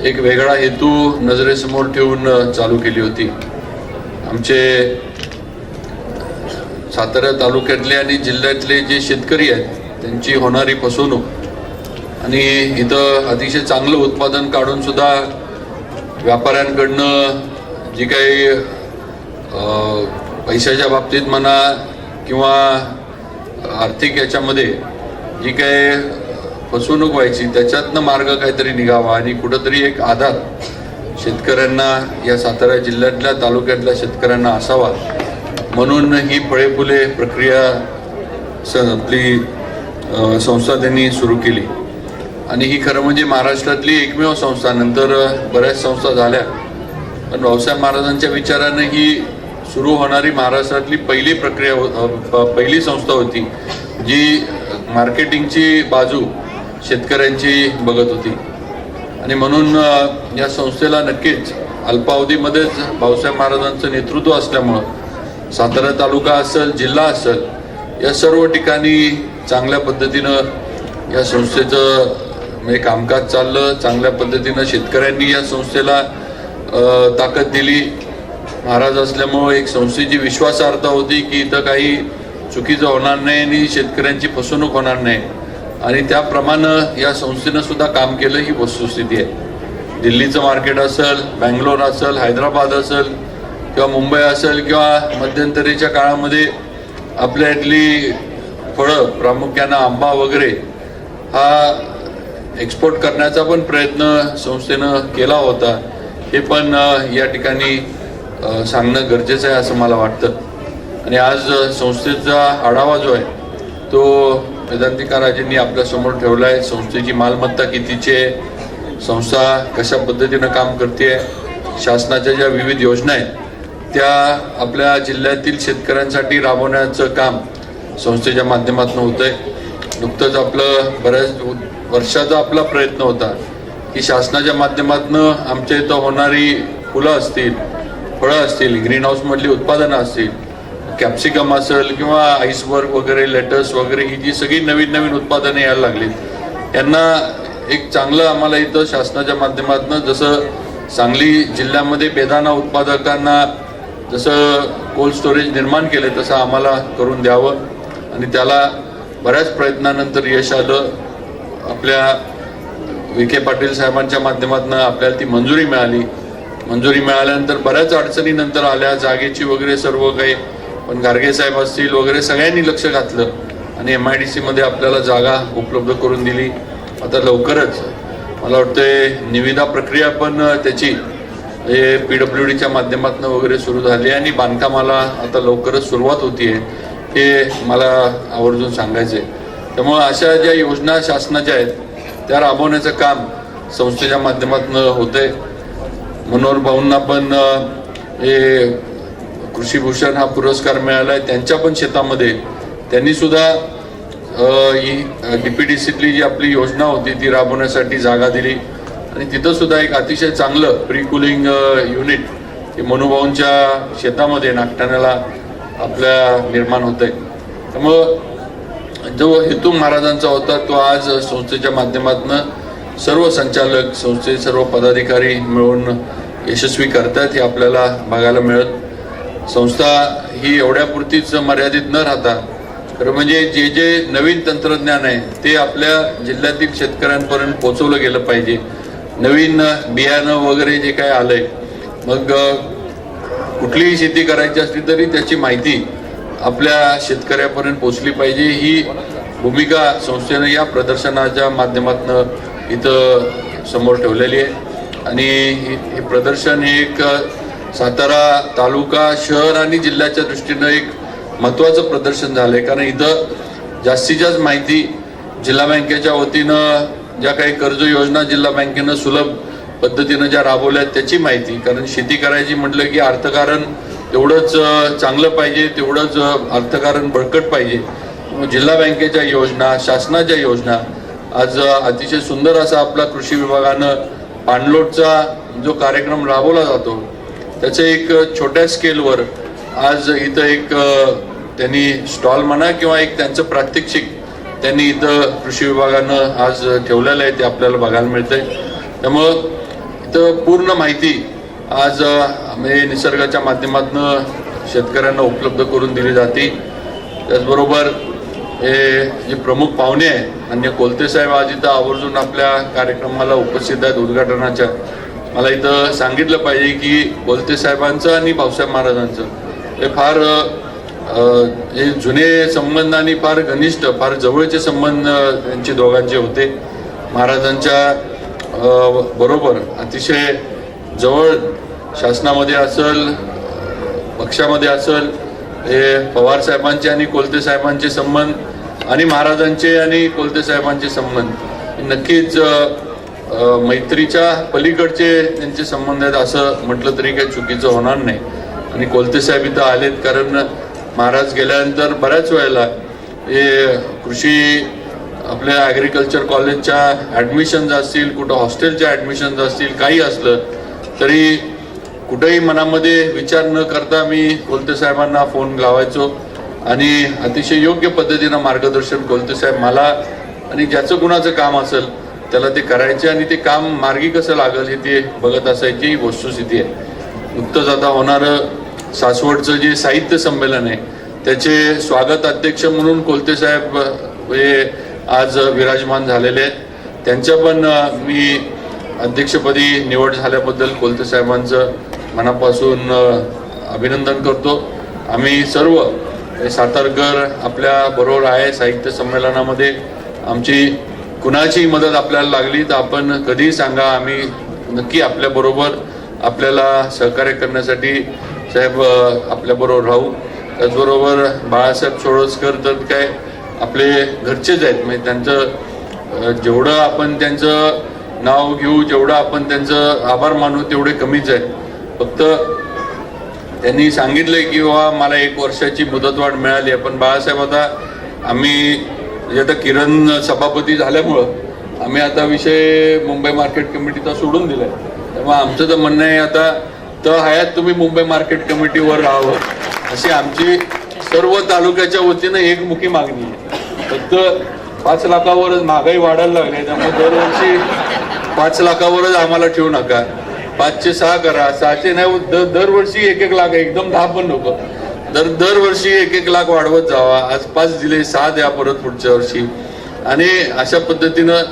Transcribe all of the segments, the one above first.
एक वेगळा हेतू नजरेसमोर ठेवून चालू केली होती. आमचे सातारा तालुक्यातले आणि जिल्ह्यातले जे शेतकरी आहेत त्यांची होणारी फसवणूक आणि इथं अतिशय चांगलं उत्पादन काढून सुद्धा व्यापाऱ्यांकडनं जी काही पैशाच्या बाबतीत म्हणा किंवा आर्थिक याच्यामध्ये जी काही फसवणूक व्हायची त्याच्यातनं मार्ग काहीतरी निघावा आणि कुठंतरी एक आधार शेतकऱ्यांना या सातारा जिल्ह्यातल्या तालुक्यातल्या शेतकऱ्यांना असावा. म्हणून ही फळे फुले प्रक्रिया स आपली संस्था त्यांनी सुरू केली. आणि ही खरं म्हणजे महाराष्ट्रातली एकमेव संस्था नंतर बऱ्याच संस्था झाल्या. पण भाऊसाहेब महाराजांच्या विचारानं ही सुरू होणारी महाराष्ट्रातली पहिली प्रक्रिया पहिली संस्था होती जी मार्केटिंगची बाजू शेतकऱ्यांची बघत होती. आणि म्हणून या संस्थेला नक्कीच अल्पावधीमध्येच भाऊसाहेब महाराजांचं नेतृत्व असल्यामुळं सातारा तालुका असेल जिल्हा असेल या सर्व ठिकाणी चांगल्या पद्धतीनं या संस्थेचं म्हणजे कामकाज चाललं चांगल्या पद्धतीनं शेतकऱ्यांनी या संस्थेला ताकद दिली. महाराज असल्यामुळं एक संस्थेची विश्वासार्हता होती की इथं काही चुकीचं होणार नाही आणि शेतकऱ्यांची फसवणूक होणार नाही. आणि त्याप्रमाणे या संस्थेनं सुद्धा काम केलं ही वस्तुस्थिती आहे. दिल्लीचं मार्केट असेल बँगलोर असेल हैदराबाद असेल किंवा मुंबई असेल किंवा मध्यंतरीच्या काळामध्ये आपल्या इथली फळं प्रामुख्यानं आंबा वगैरे हा एक्सपोर्ट करण्याचा पण प्रयत्न संस्थेनं केला होता. हे पण या ठिकाणी सांगणं गरजेचं आहे असं मला वाटतं. आणि आज संस्थेचा आढावा जो आहे तो वेदांतिका राजेंनी आपल्यासमोर ठेवला आहे संस्थेची मालमत्ता कितीची आहे संस्था कशा पद्धतीनं काम करते शासनाच्या ज्या विविध योजना आहेत त्या आपल्या जिल्ह्यातील शेतकऱ्यांसाठी राबवण्याचं काम संस्थेच्या माध्यमातून होतं आहे नुकतंच आपलं बऱ्याच वर्षाचा आपला प्रयत्न होता की शासनाच्या माध्यमातून आमच्या इथं होणारी फुलं असतील फळं असतील ग्रीन हाऊसमधली उत्पादनं असतील कॅप्सिकम असेल किंवा आईसबर्ग वगैरे लेटस वगैरे ही जी सगळी नवीन नवीन उत्पादने यायला लागलीत यांना एक चांगलं आम्हाला इथं शासनाच्या माध्यमातून जसं सांगली जिल्ह्यामध्ये बेदाना उत्पादकांना जसं कोल्ड स्टोरेज निर्माण केले तसं आम्हाला करून द्यावं आणि त्याला बऱ्याच प्रयत्नानंतर यश आलं. आपल्या विखे पाटील साहेबांच्या माध्यमातून आपल्याला ती मंजुरी मिळाली. मंजुरी मिळाल्यानंतर बऱ्याच अडचणीनंतर आल्या जागेची वगैरे सर्व काही. पण गारगे साहेब असतील वगैरे सगळ्यांनी लक्ष घातलं आणि एम आय डी सीमध्ये आपल्याला जागा उपलब्ध करून दिली. आता लवकरच मला वाटतं निविदा प्रक्रिया पण त्याची हे पी डब्ल्यू डीच्या माध्यमातून वगैरे सुरू झाली आणि बांधकामाला आता लवकरच सुरुवात होतीये हे मला आवर्जून सांगायचं आहे त्यामुळं अशा ज्या योजना शासनाच्या आहेत त्या राबवण्याचं काम संस्थेच्या माध्यमातून होतंय. मनोहर भाऊंना पण हे कृषीभूषण हा पुरस्कार मिळाला आहे त्यांच्या पण शेतामध्ये त्यांनी सुद्धा अ, ही सीतली जी आपली योजना होती ती राबवण्यासाठी जागा दिली. आणि तिथं सुद्धा एक अतिशय चांगलं प्री कुलिंग युनिट हे मनुभाऊंच्या शेतामध्ये नागठाण्याला आपल्या निर्माण होत आहे त्यामुळं जो हेतू महाराजांचा होता तो आज संस्थेच्या माध्यमातून सर्व संचालक संस्थेचे सर्व पदाधिकारी मिळून यशस्वी करतात हे आपल्याला बघायला मिळत. संस्था ही एवढ्यापुरतीच मर्यादित न राहता खरं म्हणजे जे जे नवीन तंत्रज्ञान आहे ते आपल्या जिल्ह्यातील शेतकऱ्यांपर्यंत पोहोचवलं गेलं पाहिजे. नवीन बियाणं वगैरे जे काय आलंय मग कुठलीही शेती करायची असली तरी त्याची माहिती आपल्या शेतकऱ्यापर्यंत पोचली पाहिजे. ही भूमिका संस्थेनं या प्रदर्शनाच्या माध्यमातून इथं समोर ठेवलेली आहे. आणि हे हे प्रदर्शन हे एक सातारा तालुका शहर आणि जिल्ह्याच्या दृष्टीनं एक महत्त्वाचं प्रदर्शन झालं आहे कारण इथं जास्तीत जास्त माहिती जिल्हा बँकेच्या वतीनं ज्या काही कर्ज योजना जिल्हा बँकेनं सुलभ पद्धतीनं ज्या राबवल्या आहेत त्याची माहिती. कारण शेती करायची म्हटलं की अर्थकारण तेवढंच चांगलं पाहिजे तेवढंच अर्थकारण बळकट पाहिजे. जिल्हा बँकेच्या योजना शासनाच्या योजना आज अतिशय सुंदर असा आपला कृषी विभागानं पाणलोटचा जो कार्यक्रम राबवला जातो त्याचं एक छोट्या स्केलवर आज इथं एक त्यांनी स्टॉल म्हणा किंवा एक त्यांचं प्रात्यक्षिक त्यांनी इथं कृषी विभागानं आज ठेवलेलं आहे ते आपल्याला बघायला मिळतंय. त्यामुळं इथं पूर्ण माहिती आज अ, आम्ही निसर्गाच्या माध्यमातून शेतकऱ्यांना उपलब्ध करून दिली जाते. त्याचबरोबर हे जे प्रमुख पाहुणे आहे अन्य कोलते साहेब आज इथं आवर्जून आपल्या कार्यक्रमाला उपस्थित आहेत उद्घाटनाच्या. मला इथं सांगितलं पाहिजे की बोलते साहेबांचं आणि भाऊसाहेब महाराजांचं. हे फार हे जुने संबंध आणि फार घनिष्ठ फार जवळचे संबंध यांचे त्यांचे दोघांचे होते. महाराजांच्या बरोबर अतिशय जवळ शासनामध्ये असल पक्षामध्ये असल हे पवार साहेबांचे आणि कोलते साहेबांचे संबंध आणि महाराजांचे आणि कोलते साहेबांचे संबंध. नक्कीच मैत्रीच्या पलीकडचे त्यांचे संबंध आहेत असं म्हटलं तरी काही चुकीचं होणार नाही. आणि कोलते साहेब इथं आलेत कारण महाराज गेल्यानंतर बऱ्याच वेळेला हे कृषी आपल्या ॲग्रिकल्चर कॉलेजच्या ॲडमिशन्स असतील कुठं हॉस्टेलच्या ॲडमिशन्स असतील काही असलं तरी कुठेही मनामध्ये विचार न करता मी कोलते साहेबांना फोन लावायचो. आणि अतिशय योग्य पद्धतीनं मार्गदर्शन कोलते साहेब मला आणि ज्याचं कुणाचं काम असेल त्याला ते करायचे आणि ते काम मार्गी कसं लागेल हे ते बघत असायची ही वस्तुस्थिती आहे. नुकतंच आता होणारं सासवडचं जे साहित्य संमेलन आहे त्याचे स्वागत अध्यक्ष म्हणून कोलते साहेब हे आज विराजमान झालेले आहेत. त्यांच्या पण मी अध्यक्षपदी निवड झाल्याबद्दल कोलते साहेबांचं मनापासून अभिनंदन करतो. आम्ही सर्व सातारकर आपल्या बरोबर आहे साहित्य संमेलनामध्ये. आमची कुणाचीही मदत आपल्याला लागली तर आपण कधीही सांगा आम्ही नक्की आपल्या बरोबर आपल्याला सहकार्य करण्यासाठी साहेब आपल्याबरोबर राहू. त्याचबरोबर बाळासाहेब सोळसकर तर काय आपले घरचेच आहेत. म्हणजे त्यांचं जेवढं आपण त्यांचं नाव घेऊ जेवढं आपण त्यांचं आभार मानू तेवढे कमीच आहे फक्त त्यांनी सांगितलंय की बाबा मला एक वर्षाची मुदतवाढ मिळाली आहे. पण बाळासाहेब आता आम्ही म्हणजे आता किरण सभापती झाल्यामुळं आम्ही आता विषय मुंबई मार्केट कमिटीचा सोडून दिलाय. त्यामुळे आमचं तर म्हणणं आहे आता तर हयात तुम्ही मुंबई मार्केट कमिटीवर राहावं. अशी आमची सर्व तालुक्याच्या वतीनं एकमुखी मागणी आहे. फक्त पाच लाखावरच महागाई वाढायला लागली त्यामुळे दरवर्षी पाच लाखावरच आम्हाला ठेवू नका. पाचशे सहा करा सहाशे नाही दर दरवर्षी एक एक लाख एकदम दहा पण नको. तर दरवर्षी एक एक लाख वाढवत जावा. आज पाच दिले सहा द्या परत पुढच्या वर्षी. आणि अशा पद्धतीनं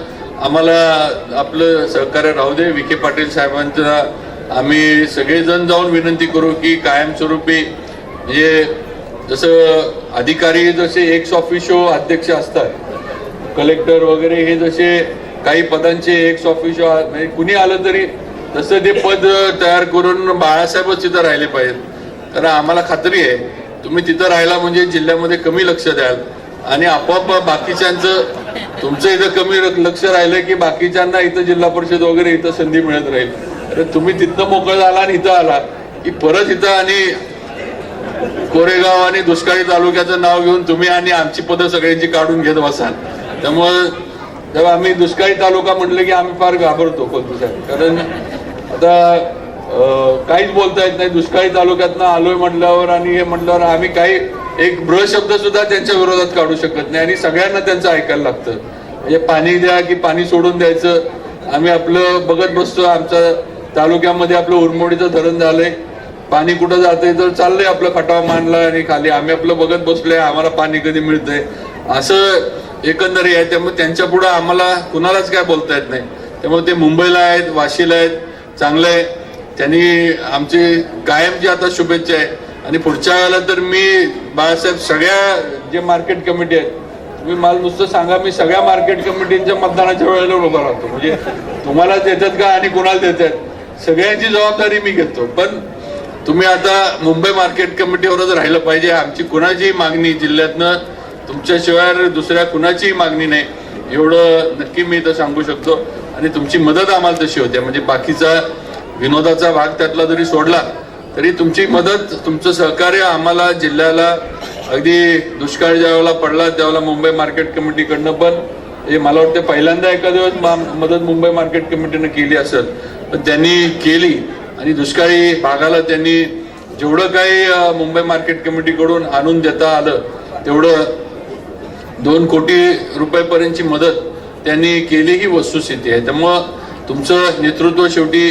आम्हाला आपलं सहकार्य राहू दे. विखे पाटील साहेबांचा आम्ही सगळेजण जाऊन विनंती करू की कायमस्वरूपी म्हणजे जसं अधिकारी जसे एक्स ऑफिशो अध्यक्ष असतात कलेक्टर वगैरे हे जसे काही पदांचे एक्स ऑफिशो म्हणजे कुणी आलं तरी तसं ते पद तयार करून बाळासाहेबच तिथं राहिले पाहिजेत. कारण आम्हाला खात्री आहे तुम्ही तिथं राहिला म्हणजे जिल्ह्यामध्ये कमी लक्ष द्याल. आणि आपोआप बाकीच्यांचं तुमचं इथं कमी लक्ष राहिलं की बाकीच्यांना इथं जिल्हा परिषद वगैरे इथं संधी मिळत राहील. अरे तुम्ही तिथनं मोकळं झाला आणि इथं आला की परत इथं आणि कोरेगाव आणि दुष्काळी तालुक्याचं नाव घेऊन तुम्ही आणि आमची पदं सगळ्यांची काढून घेत बसाल. त्यामुळं जेव्हा आम्ही दुष्काळी तालुका म्हटलं की आम्ही फार घाबरतो कोणतं साहेब. कारण आता काहीच बोलता येत नाही. दुष्काळी तालुक्यातनं आलोय म्हटल्यावर आणि हे म्हटल्यावर आम्ही काही एक ब्र शब्द सुद्धा त्यांच्या विरोधात काढू शकत नाही आणि सगळ्यांना त्यांचं ऐकायला लागतं. म्हणजे पाणी द्या की पाणी सोडून द्यायचं. आम्ही आपलं बघत बसतो आमच्या तालुक्यामध्ये आपलं उरमोडीचं धरण झालंय. पाणी कुठं जातंय तर चाललंय आपलं खटाव मांडला आणि खाली. आम्ही आपलं बघत बसलोय. आम्हाला पाणी कधी मिळतंय? असं एकंदरी आहे. त्यामुळे त्यांच्या पुढे आम्हाला कुणालाच काय बोलता येत नाही. त्यामुळे ते मुंबईला आहेत वाशीला आहेत चांगलं आहे. त्यांनी आमचे कायम जे आता शुभेच्छा आहे. आणि पुढच्या वेळेला तर मी बाळासाहेब सगळ्या जे मार्केट कमिटी आहेत तुम्ही मला नुसतं सांगा मी सगळ्या मार्केट कमिटींच्या मतदानाच्या वेळेला उभा राहतो. म्हणजे तुम्हाला देतात का आणि कुणाला देतात? सगळ्यांची जबाबदारी मी घेतो. पण तुम्ही आता मुंबई मार्केट कमिटीवरच राहिलं पाहिजे. आमची कुणाचीही मागणी जिल्ह्यातनं तुमच्याशिवाय दुसऱ्या कुणाचीही मागणी नाही. एवढं नक्की मी इथं सांगू शकतो. आणि तुमची मदत आम्हाला तशी होते. म्हणजे बाकीचा विनोदाचा भाग त्यातला जरी सोडला तरी तुमची मदत तुमचं सहकार्य आम्हाला जिल्ह्याला अगदी दुष्काळ ज्यावेळेला पडला त्यावेळेला मुंबई मार्केट कमिटीकडनं पण हे मला वाटतं पहिल्यांदा एका दिवस मा- मदत मुंबई मार्केट कमिटीनं केली असेल पण त्यांनी केली. आणि दुष्काळी भागाला त्यांनी जेवढं काही मुंबई मार्केट कमिटीकडून आणून देता आलं तेवढं दोन कोटी रुपयापर्यंतची मदत त्यांनी केली ही वस्तुस्थिती आहे. त्यामुळं तुमचं नेतृत्व शेवटी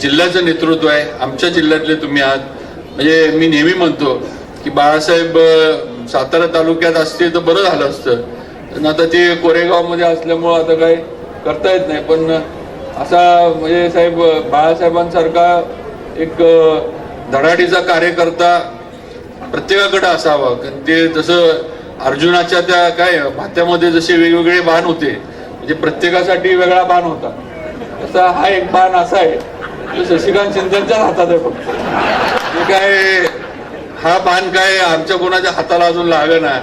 जिल्ह्याचं नेतृत्व आहे. आमच्या जिल्ह्यातले तुम्ही आहात. म्हणजे मी नेहमी म्हणतो की बाळासाहेब सातारा तालुक्यात असते तर बरं झालं असतं. पण आता ते कोरेगावमध्ये असल्यामुळं आता काय करता येत नाही. पण असा म्हणजे साहेब बाळासाहेबांसारखा एक धडाडीचा कार्यकर्ता प्रत्येकाकडे असावा. कारण ते जसं अर्जुनाच्या त्या काय भात्यामध्ये जसे वेगवेगळे बाण होते. म्हणजे प्रत्येकासाठी वेगळा बाण होता. तसा हा एक बाण असा आहे. शशिकांत शिंदेच्याच हातात आहे फक्त काय हा बाण काय आमच्या कोणाच्या हाताला अजून लागणार?